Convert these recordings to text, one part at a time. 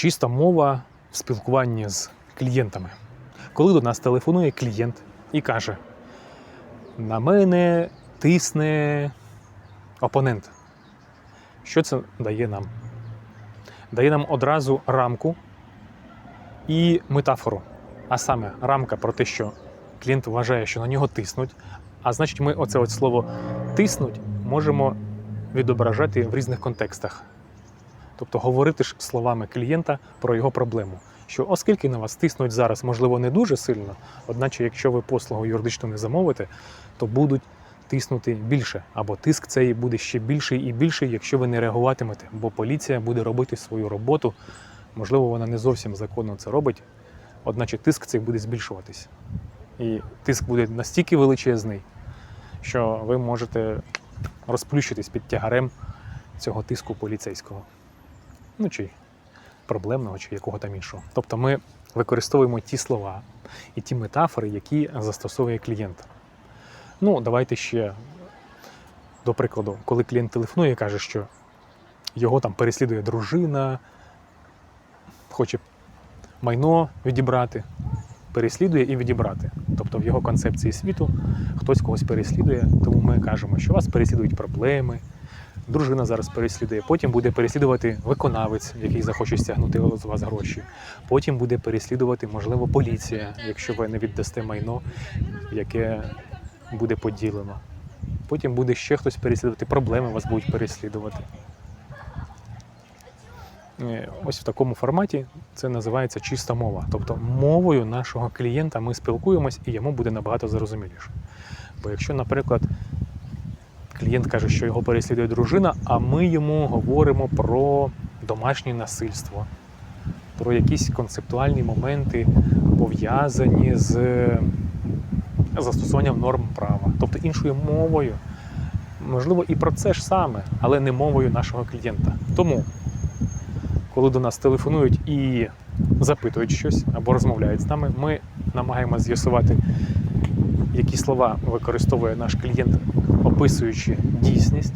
чиста мова в спілкуванні з клієнтами. Коли до нас телефонує клієнт і каже: на мене тисне опонент. Що це дає нам? Дає нам одразу рамку і метафору. А саме рамка про те, що клієнт вважає, що на нього тиснуть. А значить, ми оце от слово тиснуть можемо відображати в різних контекстах. Тобто говорити ж словами клієнта про його проблему. Що оскільки на вас тиснуть зараз, можливо, не дуже сильно, одначе, якщо ви послугу юридично не замовите, то будуть тиснути більше, або тиск цей буде ще більший і більший, якщо ви не реагуватимете, бо поліція буде робити свою роботу. Можливо, вона не зовсім законно це робить, одначе тиск цей буде збільшуватись. І тиск буде настільки величезний, що ви можете розплющитись під тягарем цього тиску поліцейського. Ну чи проблемного, чи якого там іншого. Тобто ми використовуємо ті слова і ті метафори, які застосовує клієнт. Ну, давайте ще до прикладу, коли клієнт телефонує і каже, що його там переслідує дружина, хоче майно відібрати, переслідує і відібрати. Тобто в його концепції світу хтось когось переслідує, тому ми кажемо, що вас переслідують проблеми, дружина зараз переслідує, потім буде переслідувати виконавець, який захоче стягнути з вас гроші. Потім буде переслідувати, можливо, поліція, якщо ви не віддасте майно, яке буде поділено. Потім буде ще хтось переслідувати, проблеми вас будуть переслідувати. Е, Ось в такому форматі це називається чиста мова. Тобто мовою нашого клієнта ми спілкуємось і йому буде набагато зрозуміліше. Бо якщо, наприклад, клієнт каже, що його переслідує дружина, а ми йому говоримо про домашнє насильство, про якісь концептуальні моменти, пов'язані з застосуванням норм права, тобто іншою мовою. Можливо, і про це ж саме, але не мовою нашого клієнта. Тому, коли до нас телефонують і запитують щось або розмовляють з нами, ми намагаємося з'ясувати, які слова використовує наш клієнт, описуючи дійсність.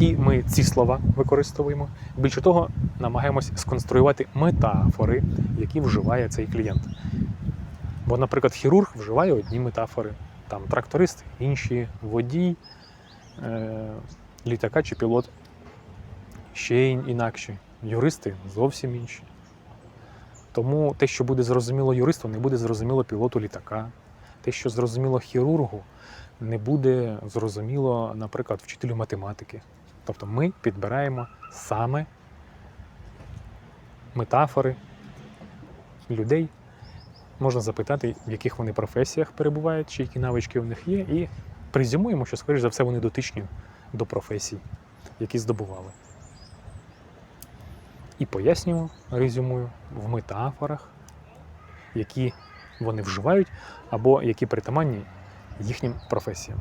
І ми ці слова використовуємо. Більше того, намагаємось сконструювати метафори, які вживає цей клієнт. Бо, наприклад, хірург вживає одні метафори, там тракторист інші, водій, е- літака чи пілот ще ін- інакші, юристи зовсім інші. Тому те, що буде зрозуміло юристу, не буде зрозуміло пілоту літака. Те, що зрозуміло хірургу, не буде зрозуміло, наприклад, вчителю математики. Тобто ми підбираємо саме метафори людей. Можна запитати, в яких вони професіях перебувають, чи які навички у них є, і презюмуємо, що, скоріш за все, вони дотичні до професій, які здобували. І пояснюємо, резюмую, в метафорах, які вони вживають, або які притаманні їхнім професіям.